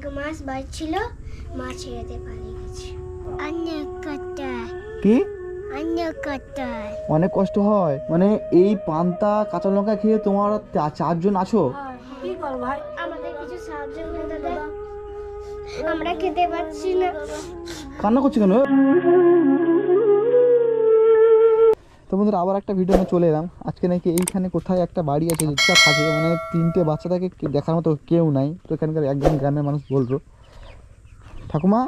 এক মাস ছিল মা ছেড়েতে পালিয়ে গেছে। অনেক কি? অনেক কষ্ট। হয়? মানে এই পান্তা কাঁচা লঙ্কা খেয়ে তোমার চারজন আছো? কি কর ভাই? আমাদের কিছু সাহায্য করে দাদা। আমরা খেতে পাচ্ছি না। কান্না করছি কেন? তো বন্ধুরা আবার একটা ভিডিও নিয়ে চলে এলাম। আজকে নাকি এইখানে কোথায় একটা বাড়ি আছে যেটা থাকে মানে তিনটে বাচ্চা থাকে কে- দেখার মতো কেউ নাই। তো এখানকার একজন গ্রামের মানুষ বলল ঠাকুমা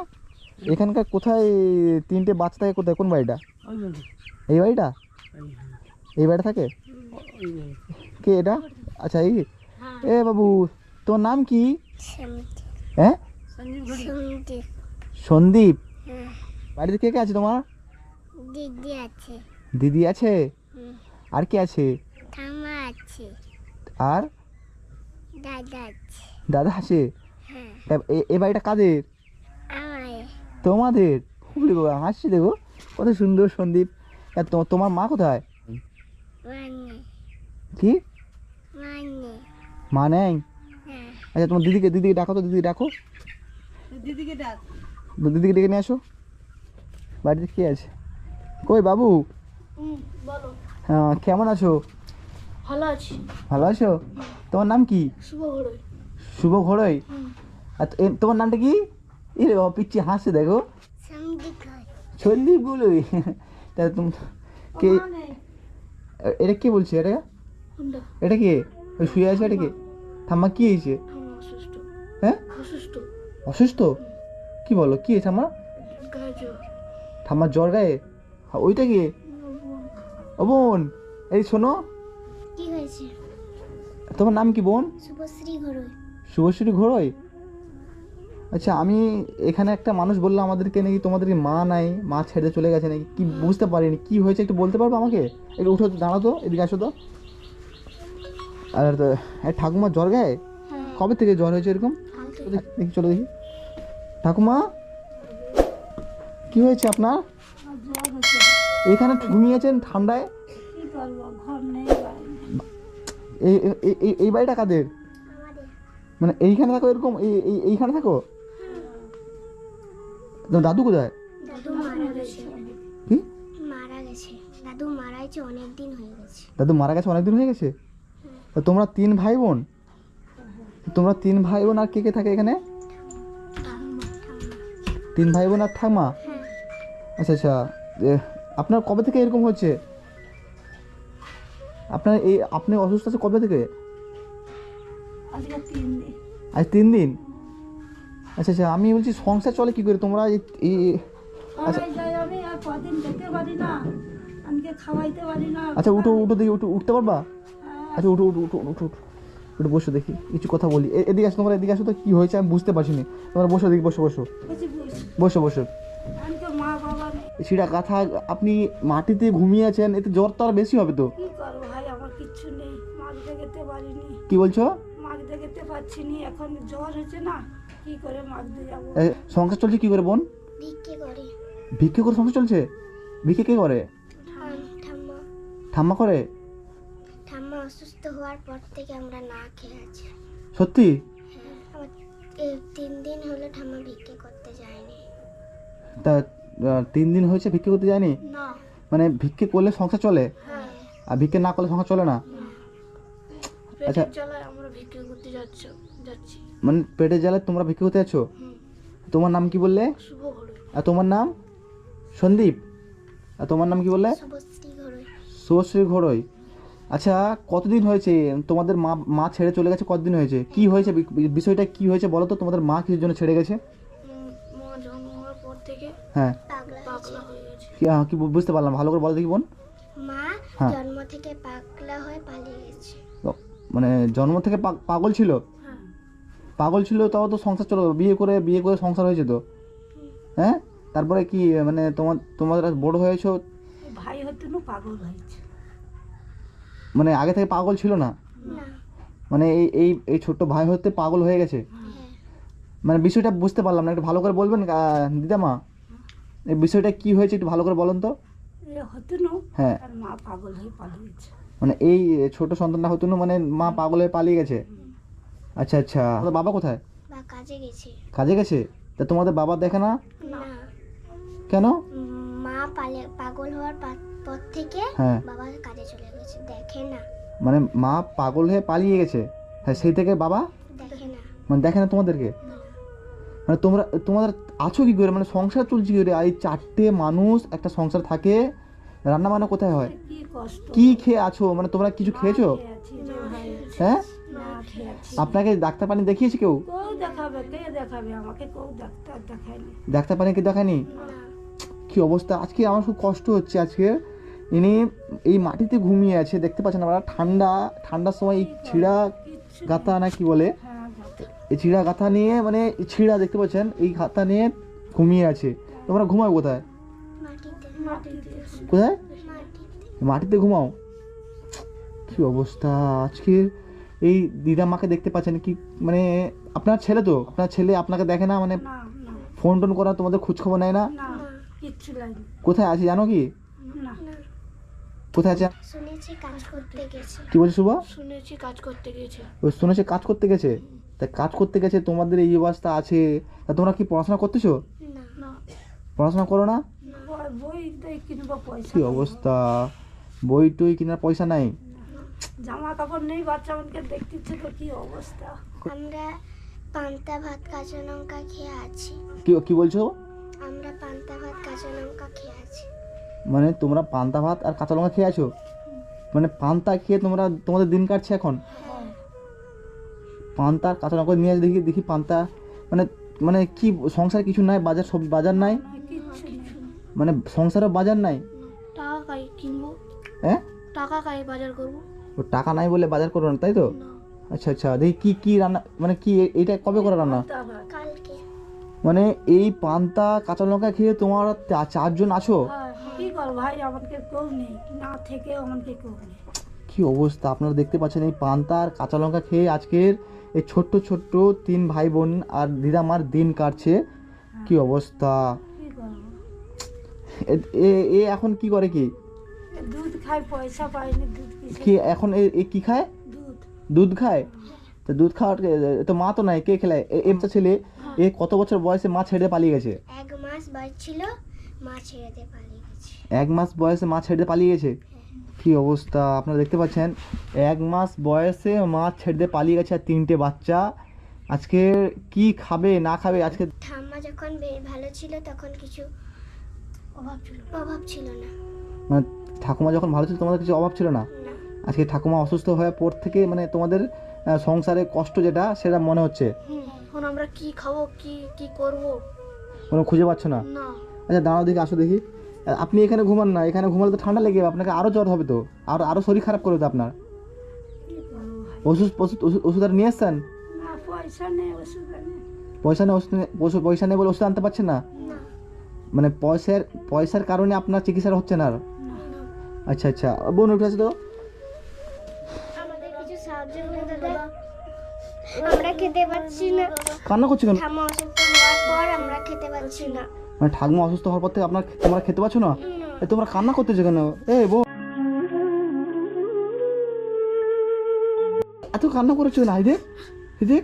এখানকার কোথায় তিনটে বাচ্চা থাকে কোথায়? কোন বাড়িটা? এই বাড়িটা? এই বাড়িটা থাকে? কে এটা? আচ্ছা এই এ বাবু তোর নাম কি? হ্যাঁ? সঞ্জীব ঘড়ি। শুনতে সন্দীপ? হ্যাঁ। বাড়িতে কে কে আছে তোমার? দিদি আছে। দিদি আছে? আর কে আছে? আর? দাদা আছে। দাদা আছে? হ্যাঁ। এ- বাড়িটা কাদের? তোমাদের? বলি বাবা হাসছি দেখো। কত সুন্দর সন্দীপ। তোমার মা কোথায়? মানে। কি? মানে। মা নেই? হ্যাঁ। আচ্ছা তোমার দিদিকে দিদিকে ডাকো তো দিদিকে ডাকো। দিদিকে ডাক। দিদিকে ডেকে নিয়ে আসো। বাড়িতে কে আছে? কই বাবু? বলো। হ্যাঁ কেমন আছো? ভালো আছি। ভালো আছো? তোমার নাম কি? শুভ ঘড়ই শুভ ঘড়ই আর তোমার নামটা কি? এ রে বাবা পিচ্ছি হাসছে দেখো। সন্দীপ গুলোই তা তুমি কে এটা কে বলছে? এটা? এটা কে? ওই শুয়ে আছে এটা কে? ঠাম্মা কি হয়েছে? হ্যাঁ? অসুস্থ। অসুস্থ? কি বলো কি হয়েছে আমার গায়ে জ্বর। ঠাম্মার জ্বর গায়ে? ওইটা কি? ও বোন এই শোনো। কি হয়েছে? তোমার নাম কি বোন? শুভশ্রী ঘরোই। শুভশ্রী আচ্ছা আমি এখানে একটা মানুষ বলল আমাদেরকে নাকি তোমাদের মা নাই মা ছেড়ে চলে গেছে নাকি? কি বুঝতে পারিনি কি হয়েছে একটু বলতে পারব আমাকে? একটু উঠো তো, দাঁড়াও তো এদিকে আসো তো। আর তো, এই ঠাকুমার জ্বর গায়ে? হ্যাঁ। কবে থেকে জ্বর হয়েছে এরকম? দেখি দেখি, চলো দেখি। ঠাকুমা কি হয়েছে আপনার? এখানে ঘুমিয়েছেন ঠান্ডায়। এই বাড়িটা কাদের? মানে এইখানে থাকো এরকম এই এই- এইখানে থাকো? দাদু কোথায়? দাদু মারা গেছে। কি? দাদু মারা গেছে অনেক দিন হয়ে গেছে। দাদু মারা গেছে অনেকদিন হয়ে গেছে? তা তোমরা তিন ভাই বোন তোমরা তিন ভাই বোন আর কে কে থাকে এখানে? তিন ভাই বোন আর ঠাকমা? হ্যাঁ। আচ্ছা আচ্ছা আপনার কবে থেকে এরকম হচ্ছে আপনার এই আপনি অসুস্থ আছে কবে থেকে? আজকে তিন দিন। আজ তিন দিন? আচ্ছা আচ্ছা আমি বলছি সংসার চলে কি করে? তোমরা এই- আচ্ছা। আচ্ছা উঠো উঠো দেখি উঠো উঠতে পারবা? হ্যাঁ, আচ্ছা উঠো উঠো উঠো উঠো উঠো একটু বসো দেখি কিছু কথা বলি। এদিকে আসো তোমরা এদিকে আসো তো কী হয়েছে আমি বুঝতে পারছি না। তোমরা বসো দেখি বসো বসো। বসো বসো। সেটা কথা আপনি মাটিতে ঘুমিয়ে আছেন এতে জ্বর তো আর বেশি হবে তো। কি করব ভাই আমার কিচ্ছু নেই মাছ দেখতে পারিনি। কি বলছো? মাছ দেখতে পাচ্ছি নি এখন জ্বর হচ্ছে না কি করে মাছ দিয়ে যাব? সংসার চলছে কি করে বোন? ভিক্ষে করে। ভিক্ষে করে সংসার চলছে? ভিক্ষে কে করে? ঠাম- ঠাম্মা। ঠাম্মা করে? ঠাম্মা অসুস্থ হওয়ার পর থেকে আমরা না খেয়ে আছি। সত্যি? হ্যাঁ তিন দিন হলো ঠাম্মা ভিক্ষে করতে যায়নি। তা তিন দিন হয়েছে ভিক্ষে করতে যায়নি? মানে ভিক্ষে করলে সংসার চলে? হ্যাঁ। আর ভিক্ষে না করলে সংসার চলে না? আচ্ছা। মানে পেটে জ্বালায় তোমরা ভিক্ষে করতে যাচ্ছ? তোমার নাম কি বললে? আর তোমার নাম? সন্দীপ। আর তোমার নাম কি বললে? শুভশ্রী ঘোড়ই আচ্ছা কতদিন হয়েছে? তোমাদের মা মা ছেড়ে চলে গেছে কতদিন হয়েছে? কি হয়েছে? বিষয়টা কি হয়েছে বলো তো? তোমাদের মা কিসের জন্য ছেড়ে গেছে? হ্যাঁ। কি কি বু- বুঝতে পারলাম ভালো করে বলো দেখি বোন। মা হ্যাঁ। জন্ম থেকে পাগলা হয়ে পালিয়ে গেছে। মানে জন্ম থেকে পা- পাগল ছিল? হ্যাঁ। পাগল ছিল তাও তো সংসার চলো বিয়ে করে বিয়ে করে সংসার হয়েছে তো? হ্যাঁ? তারপরে কি মানে তোমার তোমাদের আজ বড় হয়েছো? ভাই হতে না পাগল হয়েছে। মানে আগে থেকে পাগল ছিল না? না। মানে এই এই এই ছোট্ট ভাই হতে পাগল হয়ে গেছে? হ্যাঁ। মানে বিষয়টা বুঝতে পারলাম না একটু ভালো করে বলবেন আহ, দিদামা? এই বিষয়টা কি হয়েছে একটু ভালো করে বলুন তো? এ হতে না হ্যাঁ মা পাগল হয়ে পালিয়েছে মানে এই ছোট সন্তানটা হতো না মানে মা পাগল হয়ে পালিয়ে গেছে? আচ্ছা আচ্ছা। তো বাবা কোথায়? কাজে গেছে। কাজে গেছে? তা তোমাদের বাবা দেখে না? না। কেন? মা পাগল হওয়ার পর থেকে হ্যাঁ। বাবা কাজে চলে গেছে। দেখে না। মানে মা পাগল হয়ে পালিয়ে গেছে? হ্যাঁ সেই থেকে বাবা? দেখে না। মানে দেখে না তোমাদেরকে? না। মানে তোমরা তোমাদের আছো কী করে? মানে সংসার চলছে কী করে? আর এই চারটে মানুষ একটা সংসার থাকে রান্না বান্না কোথায় হয়? কি খেয়ে আছো? মানে তোমরা কিছু খেয়েছো? হ্যাঁ? আপনাকে ডাক্তার পানি দেখিয়েছে কেউ? কেউ কেউ ডাক্তার পানি কি দেখায়নি? কি অবস্থা? আজকে আমার খুব কষ্ট হচ্ছে আজকে। ইনি এই মাটিতে ঘুমিয়ে আছে দেখতে পাচ্ছেন আপনারা ঠান্ডা ঠান্ডার সময় এই ছিঁড়া গাতা না কি বলে। এই ছিঁড়া গাথা নিয়ে মানে ছিঁড়া দেখতে পাচ্ছেন এই গাথা নিয়ে ঘুমিয়ে আছে। তোমরা ঘুমাও কোথায়? কোথায়? মাটিতে। ঘুমাও। কি অবস্থা? আজকের এই দিদা মাকে দেখতে পাচ্ছেন কি মানে আপনার ছেলে তো? আপনার ছেলে আপনাকে দেখে না? মানে ফোন টোন করা তোমাদের খোঁজ খবর নেয় না? কোথায় আছে জানো কি? কোথায় আছে শুনেছি কাজ করতে গেছে। কি বলছে শুভ? শুনেছি কাজ করতে গেছে। ও শুনেছে কাজ করতে গেছে? তা কাজ করতে গেছে তোমাদের এই অবস্থা আছে তা তোমরা কি পড়াশোনা করতেছো? না। না পড়াশোনা করো না? কি অবস্থা? বই টই কেনার পয়সা নাই? জামা কাপড় নেই বাচ্চা আমাকে দেখতে ইচ্ছে তো কি অবস্থা? আমরা পান্তা ভাত কাঁচা লঙ্কা খেয়ে আছি। কি কি বলছো? আমরা পান্তা ভাত কাঁচা লঙ্কা খেয়ে আছি। মানে তোমরা পান্তা ভাত আর কাঁচা লঙ্কা খেয়ে আছো? মানে পান্তা খেয়ে তোমরা তোমাদের দিন কাটছে এখন? হ্যাঁ। পান্তা আর কাঁচা লঙ্কা নিয়ে দেখি দেখি পান্তা। মানে মানে কি সংসার কিছু নাই বাজার সব বাজার নাই? নেই। মানে সংসারে বাজার নাই? টাকা খাই কিনবো? হ্যাঁ? টাকা খাই বাজার করব? ও টাকা নাই বলে বাজার করো না তাই তো? আচ্ছা আচ্ছা দেখি কি কি রান্না মানে কি এটা কবে করে রান্না? মানে এই পান্তা কাঁচা লঙ্কা খেয়ে তোমার চারজন আছো? হ্যাঁ, কি কর ভাই আমাকে কেউ নেই। না থেকেও আমাকে কেউ নেই। কি অবস্থা আপনারা দেখতে পাচ্ছেন এই পান্তা আর কাঁচা লঙ্কা খেয়ে আজকের এই ছোট্ট ছোট্ট তিন ভাই বোন আর দিদামার দিন কাটছে। কি অবস্থা? এ- এখন কি করে কি? দুধ খাই পয়সা দুধ কি এখন এ এ কি খায়? দুধ। দুধ খায়? তো দুধ খাওয়ার তো মা তো নাই কে খেলায়? এ এমটা ছেলে এ কত বছর বয়সে মা ছেড়ে পালিয়ে গেছে? এক মাস বয়স ছিল মা ছেড়ে পালিয়ে গেছে। এক মাস বয়সে মা ছেড়ে পালিয়ে গেছে? কি অবস্থা? আপনারা দেখতে পাচ্ছেন এক মাস বয়সে মা ছেড়ে দিয়ে পালিয়ে গেছে আর তিনটে বাচ্চা। আজকে কি খাবে না খাবে? আজকে ঠাম্মা যখন ভালো ছিল তখন কিছু অভাব ছিল অভাব ছিল না। মানে ঠাকুমা যখন ভালো ছিল তোমাদের কিছু অভাব ছিল না? আজকে ঠাকুমা অসুস্থ হয়ে পর থেকে মানে তোমাদের সংসারে কষ্ট যেটা সেটা মনে হচ্ছে? এখন আমরা কি খাব কি কি করব? কোনো খুঁজে পাচ্ছ না। আচ্ছা দাঁড়াও দেখি আসো দেখি। আপনি এখানে ঘুমান না এখানে ঘুমালে তো ঠান্ডা লেগে যাবে আপনাকে আরও জ্বর হবে তো আর আরও শরীর খারাপ করবে তো আপনার। ওষুধ ওষুধ ওষুধ আর নিয়ে এসছেন না পয়সা নেই ওষুধ নেই। পয়সা নেই ওষুধ পয়সা নেই বলে ওষুধ আনতে পারছেন না? মানে পয়সার পয়সার কারণে আপনার চিকিৎসা হচ্ছে না আর? না। আচ্ছা আচ্ছা বোন উঠে আছে তো? আমাদের কিছু সাহায্য করে দাদা। আমরা খেতে পাচ্ছি না। কান্না করছ কেন? আমরা খেতে পাচ্ছি না। মানে ঠাকুমা অসুস্থ হওয়ার পর থেকে আপনার তোমরা খেতে পাচ্ছ না? এ তোমরা কান্না করতেছো কেন? এ বো এত কান্না করেছ না এই দেখ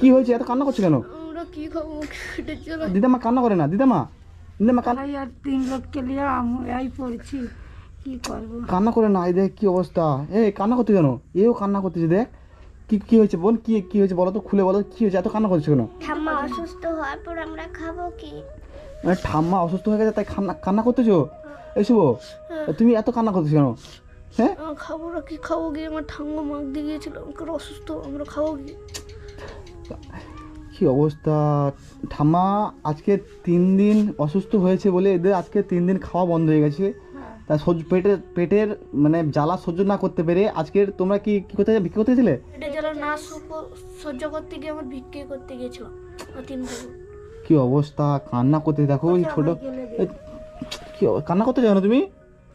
কি হয়েছে? এত কান্না করছ কেন? আমরা কি খাব খেতে চলো দিদামা কান্না করে না দিদামা। দিদামা কান্না আর তিন লোককে নিয়ে আমি এই পড়ছি। কি করব? কান্না করে না দেখ কি অবস্থা? এ কান্না করতে কেন? এও কান্না করতেছে দেখ। কি কি হয়েছে বোন? কি কি হয়েছে বলো তো খুলে বলো কি হয়েছে? এত কান্না করছ কেন? ঠাম্মা অসুস্থ হওয়ার পর আমরা খাব কি? মানে ঠাম্মা অসুস্থ হয়ে গেছে তাই কান্না কান্না করতেছো? এই শুভ তুমি এত কান্না করতেছো কেন? হ্যাঁ? খাব না কি খাব গিয়ে? আমার ঠাম্মা মাগ দিয়ে গিয়েছিল আমাকে অসুস্থ আমরা খাব কি কি অবস্থা? ঠাম্মা আজকে তিন দিন অসুস্থ হয়েছে বলে এদের আজকে তিন দিন খাওয়া বন্ধ হয়ে গেছে। তা সহ্য পেটের পেটের মানে জ্বালা সহ্য না করতে পেরে আজকের তোমরা কি কি করতে বিক্রি করতে গেছিলে? এটা যারা না সহ্য করতে গিয়ে আমার ভিক্ষে করতে গিয়েছিল তিন ভাই। কি অবস্থা? কান্না করতে দেখো ওই ছোট গেলে কি কান্না করতে জানো তুমি?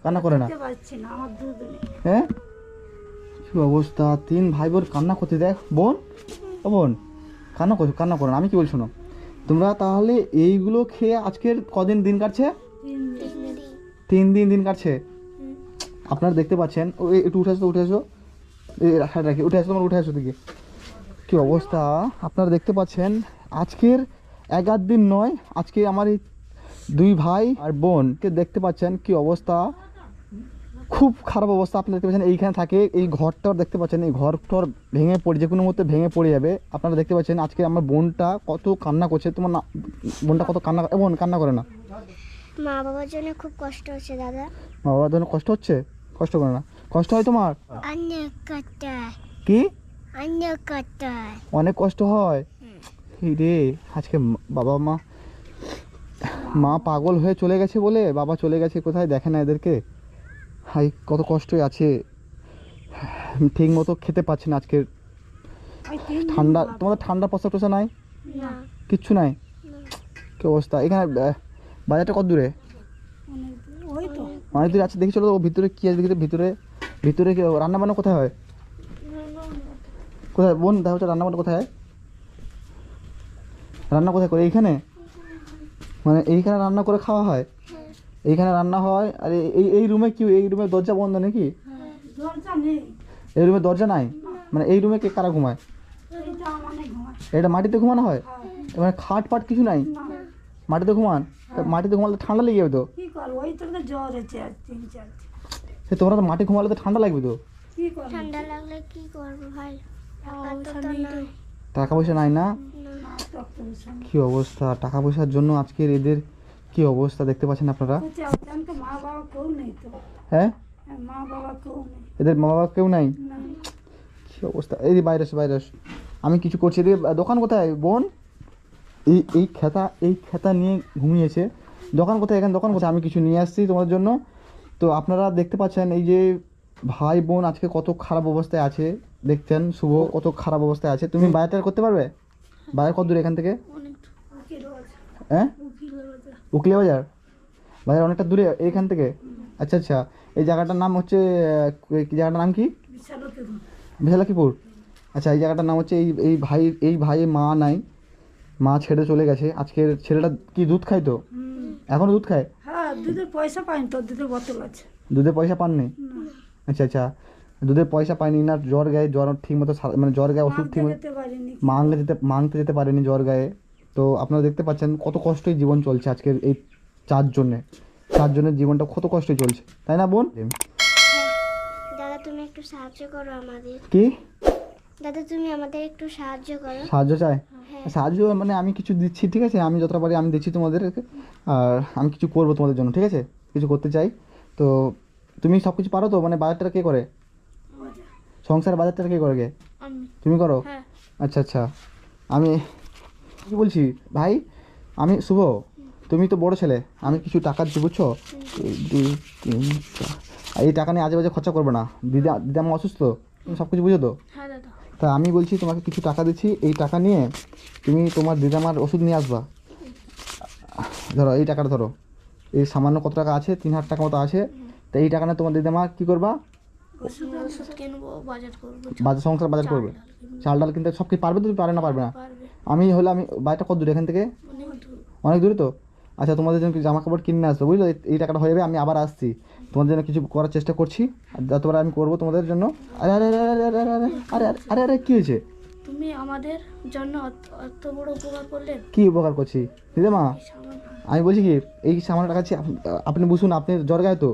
কান্না করে না। না হ্যাঁ? কি অবস্থা? তিন ভাই বোন কান্না করতে দেখ। বোন? ও বোন কান্না করছ কান্না করো না আমি কি বলছো না তোমরা তাহলে এইগুলো খেয়ে আজকের কদিন দিন কাটছে? তিন দিন। দিন কাটছে? আপনারা দেখতে পাচ্ছেন। ও একটু উঠে আসো উঠে আসো। রাখি উঠে আসো তোমার উঠে আসো দিকে কি অবস্থা? আপনারা দেখতে পাচ্ছেন আজকের এগার দিন নয় আজকে আমার এই দুই ভাই আর বোনকে দেখতে পাচ্ছেন কি অবস্থা। খুব খারাপ অবস্থা আপনারা দেখতে পাচ্ছেন এইখানে থাকে এই ঘরটাও দেখতে পাচ্ছেন এই ঘরটার ভেঙে পড়ে যে কোনো মুহূর্তে ভেঙে পড়ে যাবে। আপনারা দেখতে পাচ্ছেন আজকে আমার বোনটা কত কান্না করছে তোমার না বোনটা কত কান্না বোন কান্না করে না। মা বাবার জন্য খুব কষ্ট হচ্ছে দাদা। মা বাবার জন্য কষ্ট হচ্ছে? কষ্ট করে না। কষ্ট হয় তোমার? অনেক কষ্ট কি? অনেক কষ্ট অনেক কষ্ট হয়? রে আজকে বাবা মা মা পাগল হয়ে চলে গেছে বলে? বাবা চলে গেছে কোথায়? দেখে না এদেরকে? হাই কত কষ্টই আছে। ঠিক মতো খেতে পাচ্ছে না আজকে ঠান্ডা তোমাদের ঠান্ডা প্রসাব টসা নাই? কিচ্ছু নাই? কি অবস্থা? এখানে বাজারটা কত দূরে? অনেক দূর। আছে দেখি চলো ভিতরে কী আছে দেখি ভিতরে ভিতরে কি রান্না বান্না কোথায় হয়? কোথায়? বোন দেখা হচ্ছে রান্না বান্না কোথায় হয়? রান্না কোথায় করে? এইখানে? মানে এইখানে রান্না করে খাওয়া হয়? এইখানে রান্না হয় আর এই- এই এই রুমে কি এই রুমে দরজা বন্ধ নাকি? দরজা এই রুমে দরজা নাই? মানে এই রুমে কে কারা ঘুমায়? এটা মাটিতে ঘুমানো হয়? হ্যাঁ। মানে খাট ফাট কিছু নাই? মাটিতে ঘুমান? মাটিতে ঘুমালে ঠান্ডা লেগে যাবে তো? কি করব? ওই তো তো জ্বর হয়েছে আর তিন চার দিন। সে তোমরা তো মাটি ঘুমালে তো ঠান্ডা লাগবে তো? ঠান্ডা লাগলে কি করব ভাই? টাকা পয়সা নাই না? কি অবস্থা? টাকা পয়সার জন্য আজকের এদের কি অবস্থা দেখতে পাচ্ছেন আপনারা? হ্যাঁ? হ্যাঁ, এদের মা বাবা কেউ নাই? কি অবস্থা? এই যে ভাইরাস ভাইরাস আমি কিছু করছি। এদের দোকান কোথায়? বোন? এই এই খেতা এই খেতা নিয়ে ঘুমিয়েছে। দোকান কোথায়? এখানে দোকান কোথায়? আমি কিছু নিয়ে আসছি তোমাদের জন্য। তো আপনারা দেখতে পাচ্ছেন এই যে ভাই বোন আজকে কত খারাপ অবস্থায় আছে। দেখছেন শুভ কত খারাপ অবস্থায় আছে। তুমি বাজারটা করতে পারবে? বাজার কত দূর এখান থেকে? হ্যাঁ? উকিল বাজার বাজার অনেকটা দূরে এখান থেকে? আচ্ছা আচ্ছা। এই জায়গাটার নাম হচ্ছে জায়গাটার নাম কি? বিশালকে বিশালাকিপুর। আচ্ছা এই জায়গাটার নাম হচ্ছে এই এই ভাই এই ভাই মা নাই। মা ছেড়ে চলে গেছে। আজকের ছেলেটা কি দুধ খায় তো? হুম। এখনও দুধ খায়? হ্যাঁ দুধের পয়সা পাইনি তো দুধের বোতল আছে। দুধের পয়সা পাননি? আচ্ছা আচ্ছা। দুধের পয়সা পাইনি না জ্বর গায়ে জ্বর ঠিক মতো মানে জ্বর গায়ে ওষুধ ঠিক মতো যেতে মাংতে যেতে পারেনি জ্বর গায়ে। তো আপনারা দেখতে পাচ্ছেন কত কষ্টই জীবন চলছে আজকের এই চার জন্যে চার জনের জীবনটা কত কষ্টই চলছে। তাই না বোন? দাদা তুমি একটু সাহায্য করো আমাদের। কি? দাদা তুমি আমাদের একটু সাহায্য করো। সাহায্য চাই? হ্যাঁ। সাহায্য মানে আমি কিছু দিচ্ছি ঠিক আছে? আমি যতটা পারি আমি দিচ্ছি তোমাদেরকে আর আমি কিছু করব তোমাদের জন্য ঠিক আছে? কিছু করতে চাই। তো তুমি সব কিছু পারো তো? মানে বাজারটা কে করে? সংসার বাজারটা কে করে গে? তুমি করো? হ্যাঁ। আচ্ছা আচ্ছা। আমি কি বলছি? ভাই আমি শুভ? তুমি তো বড় ছেলে। আমি কিছু টাকা দিচ্ছি বুঝছ? এই দুই তিন এই টাকা নিয়ে আজে বাজে খরচা করবে না। দিদা দিদা আমার অসুস্থ। তুমি সব কিছু বুঝো তো? হ্যাঁ তা আমি বলছি তোমাকে কিছু টাকা দিচ্ছি। এই টাকা নিয়ে তুমি তোমার দিদামার ওষুধ নিয়ে আসবা। ধরো এই টাকাটা ধরো। এই সামান্য কত টাকা আছে? তিন হাজার টাকা মতো আছে। তা এই টাকা নিয়ে তোমার দিদামা কী করবা? ওষুধ কিনবো বাজার করব বাজার সংসার বাজার করবে চাল ডাল কিনতে সব কিছু পারবে তো তুমি পারে না পারবে না আমি হলে আমি বাড়িটা কত দূরে এখান থেকে অনেক দূরে তো আচ্ছা তোমাদের জন্য জামা কাপড় কিনে আসবে বুঝলো এই- টাকাটা হয়ে যাবে আমি আবার আসছি তোমাদের জন্য কিছু করার চেষ্টা করছি যতবার আমি করব তোমাদের জন্য আরে আরে আরে আরে আরে আরে আরে আরে কী হয়েছে তুমি আমাদের জন্য অত- বড় উপকার করলে কী উপকার করছি দিদিমা আমি বলছি কি এই সামান্য টাকা আপনি বুঝুন আপনি জ্বর গায়ে তো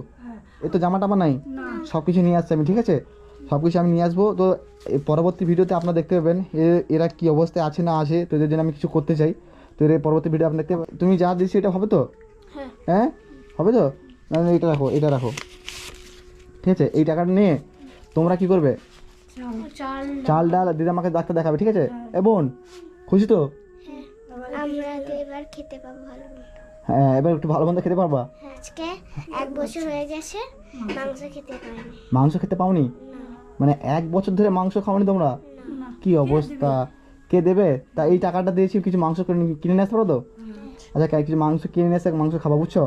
হ্যাঁ এই তো জামা টামা নাই? সব কিছু নিয়ে আসছি আমি ঠিক আছে? সব কিছু আমি নিয়ে আসব। তো এই পরবর্তী ভিডিওতে আপনারা দেখতে পাবেন এ- এরা কি অবস্থায় আছে না আছে তো এদের জন্য আমি কিছু করতে চাই। তো এর পরবর্তী ভিডিও আপনি দেখতে পাবেন। তুমি যা দিচ্ছি এটা হবে তো? হ্যাঁ। হ্যাঁ? হবে তো? না না, এটা রাখো এটা রাখো। ঠিক আছে? এই টাকাটা নিয়ে তোমরা কি করবে? চাল। ডাল দিদি আমাকে ডাক্তার দেখাবে ঠিক আছে? এ বোন খুশি তো? আমরা তো এবার খেতে পাবো ভালো। হ্যাঁ এবার একটু ভালো মন্দ খেতে পারবা? আজকে এক বছর হয়ে গেছে মাংস খেতে পারিনি মাংস খেতে পাওনি? মানে এক বছর ধরে মাংস খাওনি তোমরা? কি অবস্থা? কে দেবে? তা এই টাকাটা দিয়েছি কিছু মাংস কিনে- কিনে নিয়ে আসতে পারো তো? আচ্ছা কিছু মাংস কিনে নিয়ে এসে মাংস খাবা বুঝছ?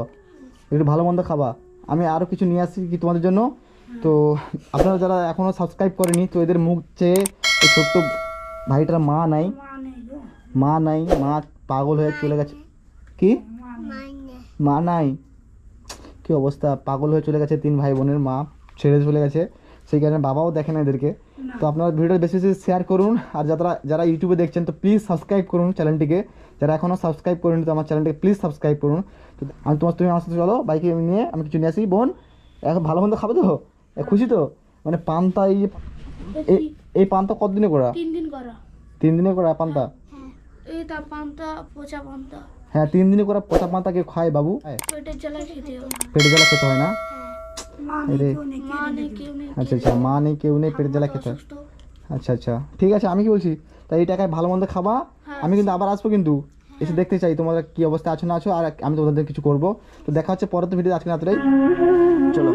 একটু ভালো মন্দ খাবা। আমি আরও কিছু নিয়ে আসছি কি তোমাদের জন্য? তো আপনারা যারা এখনও সাবস্ক্রাইব করেনি তো এদের মুখ চেয়ে এই ছোট্ট ভাইটার মা নাই। মা মা নাই মা পাগল হয়ে চলে গেছে। কি? মা নাই। কি অবস্থা? পাগল হয়ে চলে গেছে তিন ভাই বোনের মা ছেড়ে চলে গেছে। সেই কারণে বাবাও দেখে না এদেরকে। তো আপনারা ভিডিওটা বেশি বেশি শেয়ার করুন আর যারা যারা ইউটিউবে দেখছেন তো প্লিজ সাবস্ক্রাইব করুন চ্যানেলটিকে যারা এখনও সাবস্ক্রাইব করেন তো আমার চ্যানেলটিকে প্লিজ সাবস্ক্রাইব করুন। তো আমি তোমার তুমি আমার সাথে চলো বাইকে নিয়ে আমি কিছু নিয়ে আসি। বোন এখন ভালো মন্দ খাবে তো? খুশি তো? মানে পান্তা এই এই- এই পান্তা কতদিনে করা? তিন দিন করা। তিন দিনে করা পান্তা? হ্যাঁ। এই তা পান্তা পচা পান্তা। হ্যাঁ তিন দিনে করে পচা পান্তা কে খায় বাবু? হ্যাঁ, পেটের জ্বালা খেতে পেটে জ্বালা খেতে হয় না? মা নেই, নেই কেউ নেই কেউ আচ্ছা আচ্ছা মা নেই কেউ নেই পেটে জ্বালা খেতে হয়। আচ্ছা আচ্ছা ঠিক আছে আমি কি বলছি? তাই এই টাকায় ভালো মন্দ খাবা? আমি কিন্তু আবার আসব কিন্তু। এসে দেখতে চাই তোমাদের কি অবস্থা আছো না আছো আর আমি তোমাদের কিছু করব। তো দেখা হচ্ছে পরের ভিডিও আজকে রাত্রে চলো।